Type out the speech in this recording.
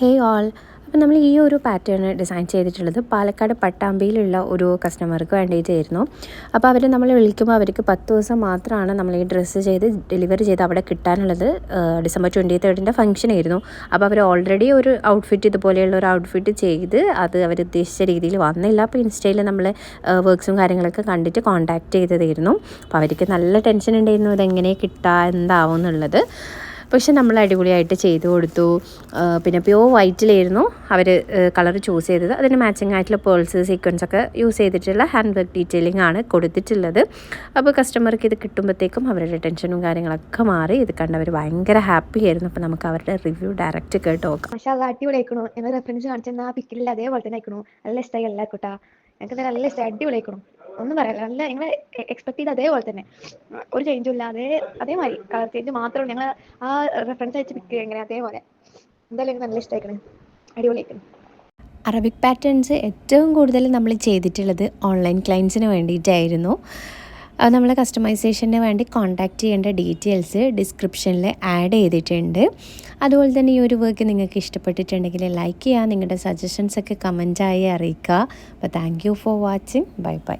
ഹേ all അപ്പോൾ നമ്മൾ ഈ ഒരു പാറ്റേൺ ഡിസൈൻ ചെയ്തിട്ടുള്ളത് പാലക്കാട് പട്ടാമ്പിയിലുള്ള ഒരു കസ്റ്റമർക്ക് വേണ്ടിയിട്ടായിരുന്നു. അപ്പോൾ അവരെ നമ്മൾ വിളിക്കുമ്പോൾ അവർക്ക് പത്ത് ദിവസം മാത്രമാണ് നമ്മൾ ഈ ഡ്രസ്സ് ചെയ്ത് ഡെലിവറി ചെയ്ത് അവിടെ കിട്ടാനുള്ളത് ഡിസംബർ ട്വന്റി തേർഡിന്റെ ഫംഗ്ഷൻ ആയിരുന്നു. അപ്പോൾ അവർ ഓൾറെഡി ഒരു ഔട്ട്ഫിറ്റ് ഇതുപോലെയുള്ള ഒരു ഔട്ട്ഫിറ്റ് ചെയ്ത് അത് അവർ ഉദ്ദേശിച്ച രീതിയിൽ വന്നില്ല. അപ്പോൾ ഇൻസ്റ്റയിൽ നമ്മൾ വർക്ക്സും കാര്യങ്ങളൊക്കെ കണ്ടിട്ട് കോൺടാക്റ്റ് ചെയ്തതായിരുന്നു. അപ്പോൾ അവർക്ക് നല്ല ടെൻഷൻ ഉണ്ടായിരുന്നു. ഇതെങ്ങനെ കിട്ടുക എന്താവും എന്നുള്ളത്. പക്ഷെ നമ്മൾ അടിപൊളിയായിട്ട് ചെയ്തു കൊടുത്തു. പിന്നെ പ്യോർ വൈറ്റിലായിരുന്നു അവർ കളർ ചൂസ് ചെയ്തത്. അതിന് മാച്ചിങ് ആയിട്ടുള്ള പേൾസ് സീക്വൻസ് ഒക്കെ യൂസ് ചെയ്തിട്ടുള്ള ഹാൻഡ് വർക്ക് ഡീറ്റെയിലിംഗ് ആണ് കൊടുത്തിട്ടുള്ളത്. അപ്പോൾ കസ്റ്റമർക്ക് ഇത് കിട്ടുമ്പോഴത്തേക്കും അവരുടെ ടെൻഷനും കാര്യങ്ങളൊക്കെ മാറി. ഇത് കണ്ടവർ ഭയങ്കര ഹാപ്പി ആയിരുന്നു. അപ്പോൾ നമുക്ക് അവരുടെ റിവ്യൂ ഡയറക്റ്റ് കേട്ട് നോക്കാം. പക്ഷേ അത് അടിപൊളിയായിക്കണു. എന്ന റെഫറൻസ് കാണിച്ചാൽ ആ പിക്കിൽ അതേപോലെ തന്നെ ആയിക്കണു. നല്ല ഇഷ്ടമായി എല്ലാവർക്കും കേട്ടോ. ഞങ്ങൾക്ക് നല്ല ഇഷ്ടമായി അടിപൊളിയായിക്കണു. ഒന്നും പറയാല്ല. നല്ല ഞങ്ങൾ എക്സ്പെക്ട് ചെയ്ത അതേപോലെ തന്നെ. ഒരു ചേഞ്ചും ഇല്ല. അതേ അതേമാതിരി. കളർ ചേഞ്ച് മാത്രമേ ഞങ്ങൾ ആ റെഫറൻസ് വെച്ച് പിക്ക് എങ്ങനെ അതേപോലെ. എന്തായാലും നല്ല ഇഷ്ടമായിക്കണ് അടിപൊളിയായിക്കണ്. അറബിക് പാറ്റേൺസ് ഏറ്റവും കൂടുതൽ നമ്മൾ ചെയ്തിട്ടുള്ളത് ഓൺലൈൻ ക്ലയൻസിന് വേണ്ടിയിട്ടായിരുന്നു. അത് നമ്മൾ കസ്റ്റമൈസേഷന് വേണ്ടി കോൺടാക്റ്റ് ചെയ്യേണ്ട ഡീറ്റെയിൽസ് ഡിസ്ക്രിപ്ഷനിൽ ആഡ് ചെയ്തിട്ടുണ്ട്. അതുപോലെ തന്നെ ഈ ഒരു വർക്ക് നിങ്ങൾക്ക് ഇഷ്ടപ്പെട്ടിട്ടുണ്ടെങ്കിൽ ലൈക്ക് ചെയ്യുക. നിങ്ങളുടെ സജഷൻസ് ഒക്കെ കമന്റായി അറിയിക്കുക. അപ്പോൾ thank you for watching bye bye